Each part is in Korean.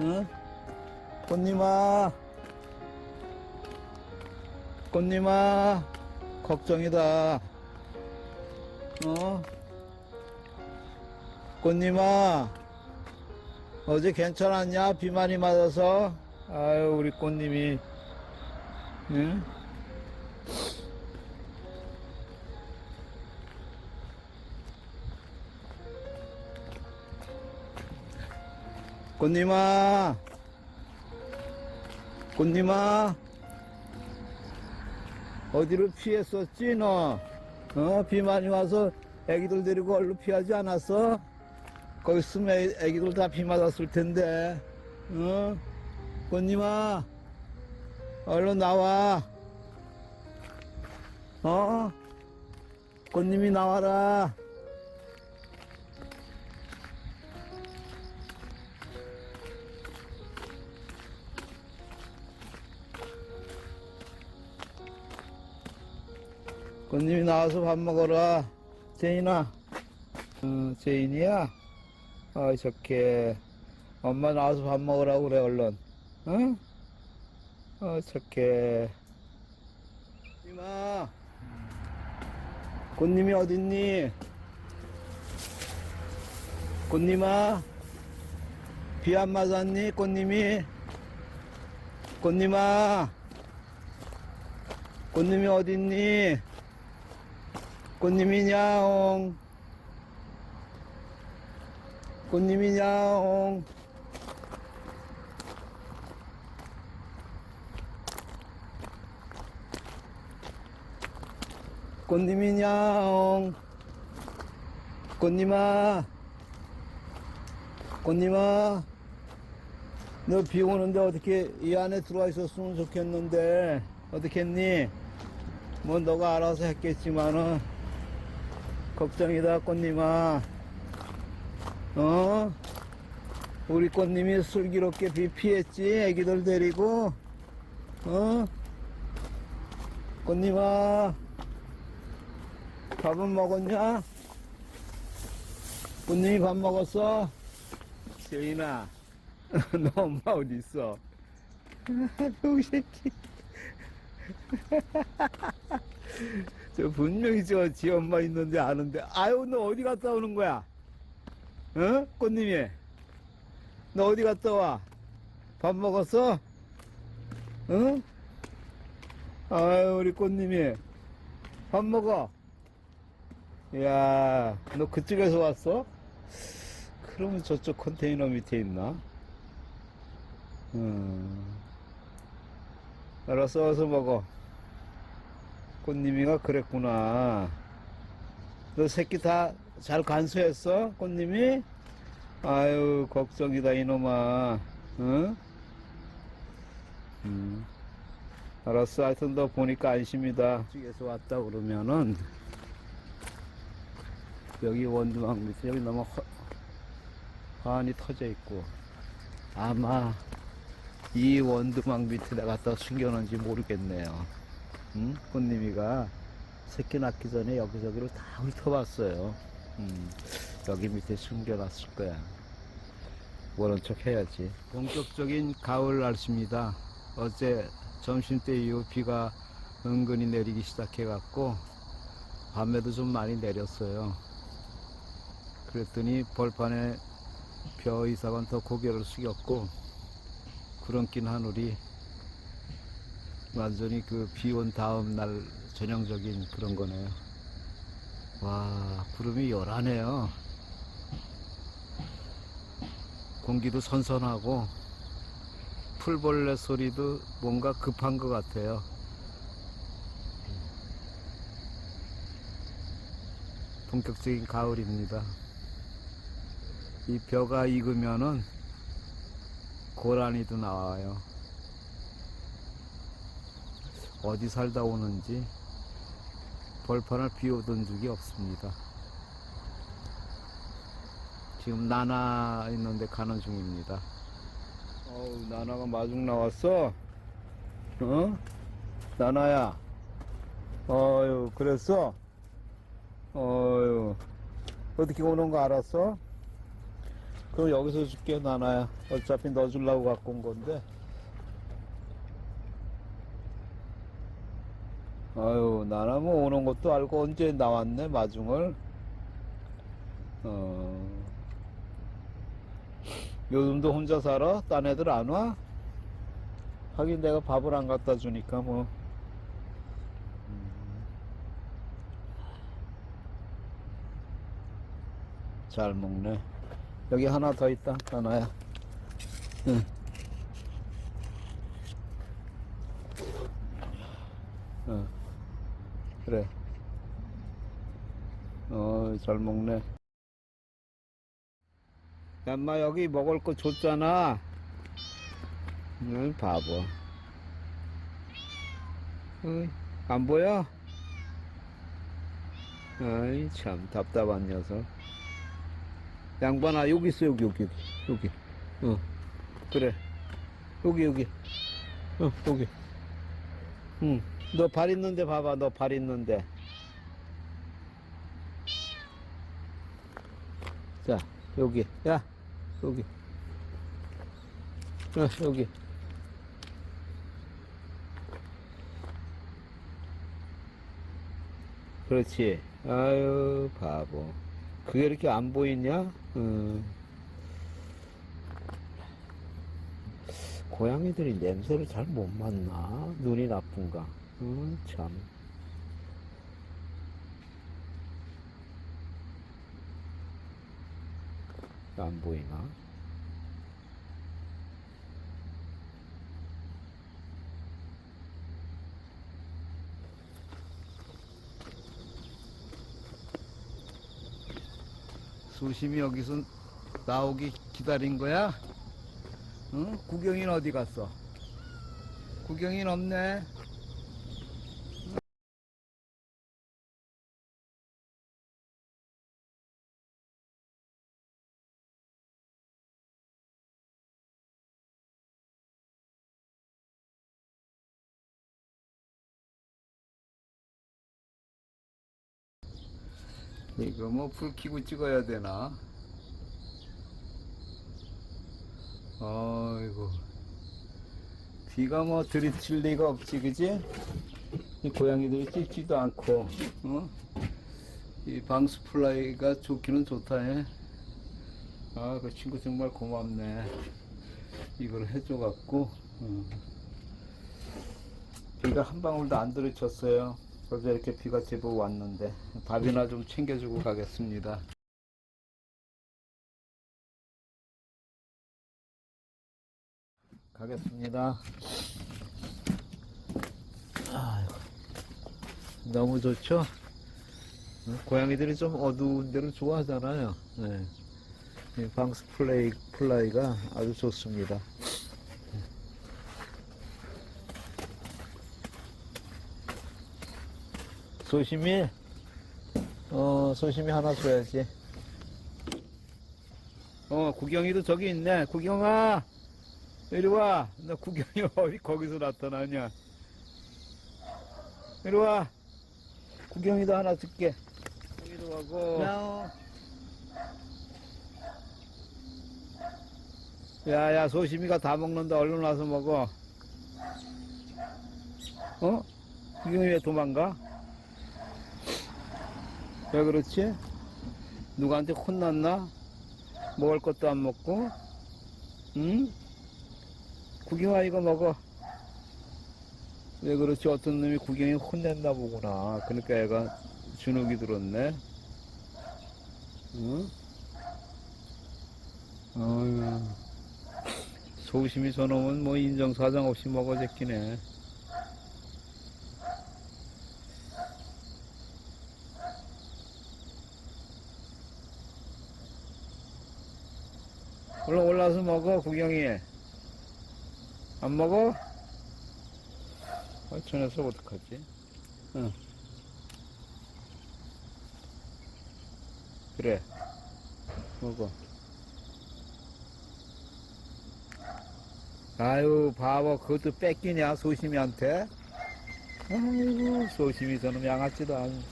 응? 꽃님아, 꽃님아, 걱정이다. 어? 꽃님아, 어제 괜찮았냐? 비 많이 맞아서? 아유, 우리 꽃님이, 응? 꽃님아, 꽃님아, 어디로 피했었지, 너? 어, 비 많이 와서 애기들 데리고 얼른 피하지 않았어? 거기 있으면 애- 애기들 다 비 맞았을 텐데, 어? 꽃님아, 얼른 나와. 어? 꽃님이 나와라. 꽃님이 나와서 밥 먹어라. 제인아. 어, 제인이야? 아, 저게. 엄마 나와서 밥 먹으라고 그래, 얼른. 응? 어, 저게. 꽃님아. 꽃님이 어딨니? 꽃님아. 비 안 맞았니? 꽃님이? 꽃님아. 꽃님이 어딨니? 꽃님이냐옹. 꽃님이냐옹. 꽃님이냐옹. 꽃님아. 꽃님아. 너 비 오는데 어떻게 이 안에 들어와 있었으면 좋겠는데. 어떻게 했니? 뭐 너가 알아서 했겠지만은 걱정이다 꽃님아. 어? 우리 꽃님이 슬기롭게 비 피했지 애기들 데리고? 어? 꽃님아 밥은 먹었냐? 꽃님이 밥 먹었어? 세인아 너 엄마 어디 있어? 이 새끼 저 분명히 저 지 엄마 있는데 아는데 아유 너 어디 갔다 오는 거야? 어? 꽃님이 너 어디 갔다 와? 밥 먹었어? 응? 아유 우리 꽃님이 밥 먹어 야너 그쪽에서 왔어? 그러면 저쪽 컨테이너 밑에 있나? 음. 알았어 어서 먹어 꽃님이가 그랬구나. 너 새끼 다 잘 간수했어? 꽃님이? 아유, 걱정이다, 이놈아. 응? 음. 알았어. 하여튼 너 보니까 안심이다. 쪽에서 왔다 그러면은, 여기 원두막 밑에 여기 너무 허, 환이 터져 있고, 아마 이 원두막 밑에 내가 갖다 숨겨놓은지 모르겠네요. 응? 꽃님이가 새끼 낳기 전에 여기저기를 다 훑어봤어요. 음, 여기 밑에 숨겨놨을 거야. 모른 척 해야지. 본격적인 가을 날씨입니다. 어제 점심때 이후 비가 은근히 내리기 시작해갖고 밤에도 좀 많이 내렸어요. 그랬더니 벌판에 벼 이상은 더 고개를 숙였고 구렁낀 하늘이 완전히 그 비 온 다음 날 전형적인 그런 거네요. 와, 구름이 요란해요. 공기도 선선하고 풀벌레 소리도 뭔가 급한 것 같아요. 본격적인 가을입니다. 이 벼가 익으면은 고라니도 나와요. 어디 살다 오는지 벌판을 비우던 적이 없습니다. 지금 나나 있는데 가는 중입니다. 어우, 나나가 마중 나왔어? 어? 나나야. 어유, 그랬어? 어유, 어떻게 오는 거 알았어? 그럼 여기서 줄게, 나나야. 어차피 너 주려고 갖고 온 건데. 아유, 나나 뭐 오는 것도 알고 언제 나왔네, 마중을. 어. 요즘도 혼자 살아? 딴 애들 안 와? 하긴 내가 밥을 안 갖다 주니까 뭐. 음. 잘 먹네. 여기 하나 더 있다, 하나야. 응. 어. 그래. 어, 잘 먹네. 야, 엄마 여기 먹을 거 줬잖아. 응, 바보. 어이, 안 보여? 아이, 참, 답답한 녀석. 양반아, 여기 있어, 여기, 여기, 여기. 어, 그래. 여기, 여기. 어, 여기. 응. 너 발 있는데 봐봐, 너 발 있는데. 자, 여기. 야, 여기. 어, 여기. 그렇지. 아유, 바보. 그게 이렇게 안 보이냐? 음. 고양이들이 냄새를 잘 못 맡나? 눈이 나쁜가? 음, 참. 안 보이나? 수심이 여기서 나오기 기다린 거야? 응? 구경이는 어디 갔어? 구경이는 없네. 이거 뭐 불 켜고 찍어야 되나? 아이고 비가 뭐 들이칠 리가 없지 그지? 이 고양이들이 찢지도 않고 어? 이 방수 플라이가 좋기는 좋다 해. 아, 그 친구 정말 고맙네. 이걸 해줘 갖고, 어. 비가 한 방울도 안 들이쳤어요. 그래서 이렇게 비가 제법 왔는데, 밥이나 좀 챙겨주고 가겠습니다. 가겠습니다. 아이고, 너무 좋죠? 어, 고양이들이 좀 어두운 데를 좋아하잖아요. 네. 이 방스 플레이, 플라이가 아주 좋습니다. 소심이, 어, 소심이 하나 줘야지. 어, 구경이도 저기 있네. 구경아! 이리 와. 너 구경이 어디 거기서 나타나냐. 이리 와. 구경이도 하나 줄게. 여기도 가고. 야오. 야, 야, 소심이가 다 먹는다. 얼른 와서 먹어. 어? 구경이 왜 도망가? 왜 그렇지? 누구한테 혼났나? 먹을 것도 안 먹고? 응? 구경아, 이거 먹어. 왜 그렇지? 어떤 놈이 구경이 혼냈나 보구나. 그러니까 애가 주눅이 들었네. 응? 어휴. 소심이 저놈은 뭐 인정사정 없이 먹어제끼네. 얼른 올라서 먹어, 구경이. 안 먹어? 아, 저 녀석 어떡하지? 응. 그래. 먹어. 아유, 바보, 그것도 뺏기냐, 소심이한테? 아이고, 소심이 저놈 양아치도 아니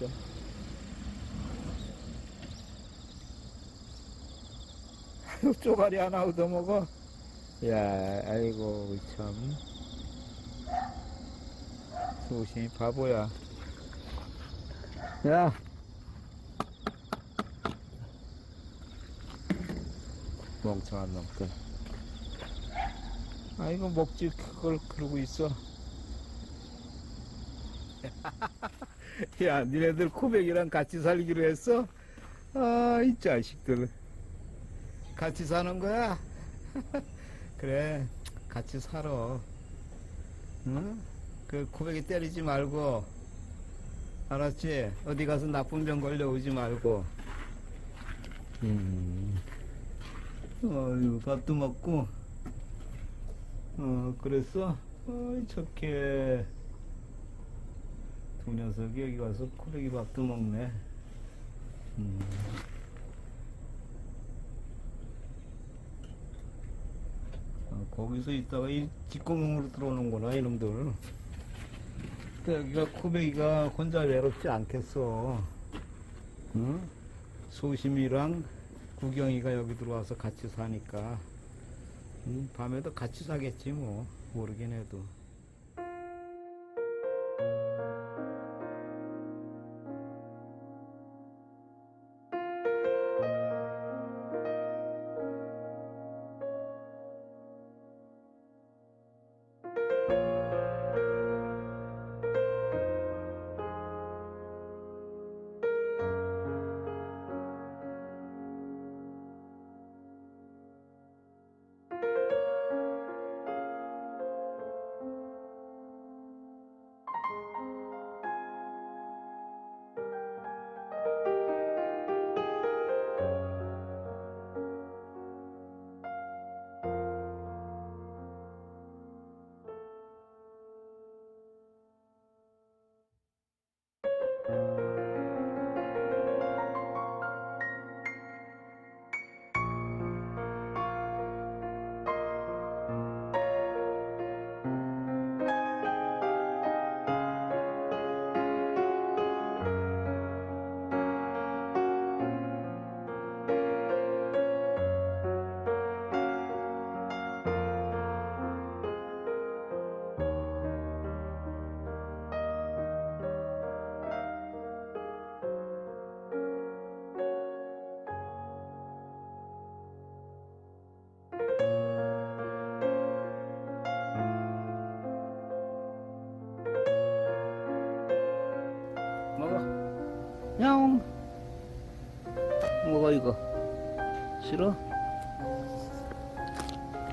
아유, 쪼가리 하나 얻어먹어. 야, 아이고, 참. 소심이 바보야. 야. 멍청한 놈들. 아이고, 먹지, 그걸 그러고 있어. 야, 니네들 코백이랑 같이 살기로 했어? 아, 이 자식들. 같이 사는 거야? 그래, 같이 살아. 응? 그 코백이 때리지 말고, 알았지? 어디 가서 나쁜 병 걸려오지 말고. 음. 어유 밥도 먹고, 어, 그랬어? 어이, 착해. 두 녀석이 여기 와서 코백이 밥도 먹네. 음. 아, 거기서 있다가 이 뒷구멍으로 들어오는구나, 이놈들. 근데 여기가 코백이가 혼자 외롭지 않겠어. 응? 소심이랑 구경이가 여기 들어와서 같이 사니까. 응? 밤에도 같이 사겠지, 뭐. 모르긴 해도. 싫어?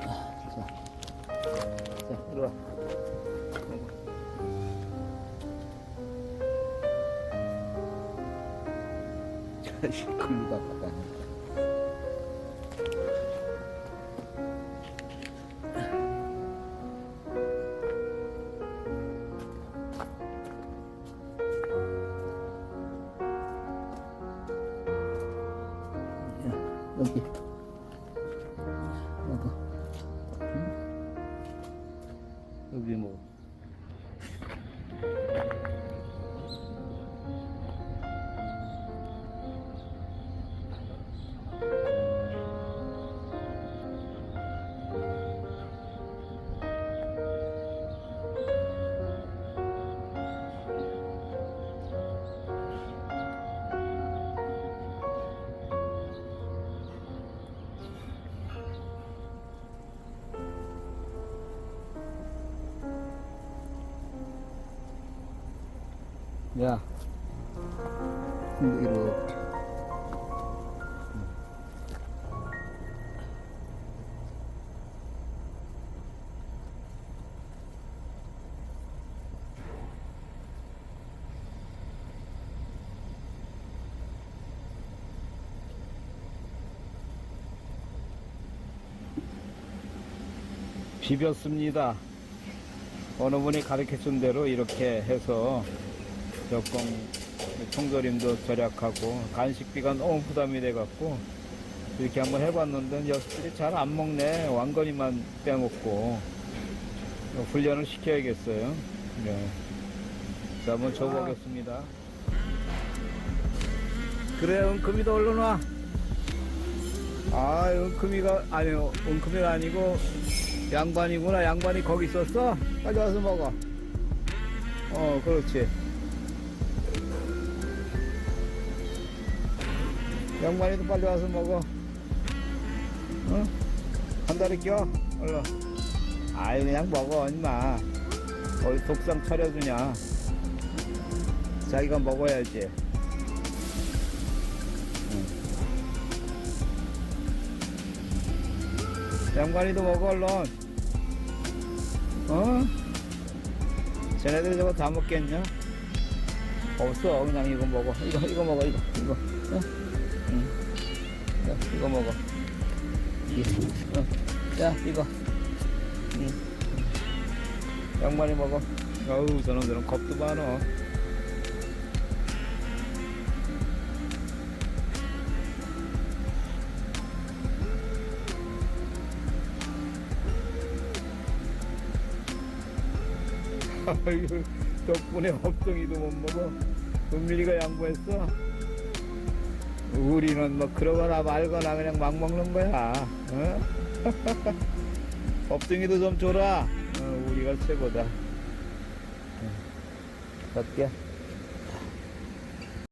아, 자. 자, 이리 와. 자식, 다닌다. 여기. 야. 이렇게. 비볐습니다. 어느 분이 가르쳐 준 대로 이렇게 해서 적공 청조림도 절약하고 간식비가 너무 부담이 돼갖고 이렇게 한번 해봤는데 녀석들이 잘 안 먹네 왕건이만 빼먹고 훈련을 시켜야겠어요 네. 자 한번 줘보겠습니다 그래 은금이도 얼른 와 아, 은큼이가, 아니, 은큼이가 아니고, 양반이구나. 양반이 거기 있었어? 빨리 와서 먹어. 어, 그렇지. 양반이도 빨리 와서 먹어. 응? 한 다리 껴? 얼른. 아이, 그냥 먹어, 임마. 어디 독상 차려주냐. 자기가 먹어야지. 양반이도 먹어 얼른 어? 쟤네들이 저거 다 먹겠냐? 없어 그냥 이거 먹어 이거 이거 먹어 이거 이거 어? 이거 먹어. 이, 어. 자 이거. 응. 양반이 먹어. 어우 저놈들은 겁도 많어. 아이고 덕분에 헛덩이도 못 먹어. 은밀이가 양보했어 우리는 뭐 그러거나 말거나 그냥 막 먹는 거야. 어? 업둥이도 좀 줘라. 어, 우리가 최고다. 어, 갈게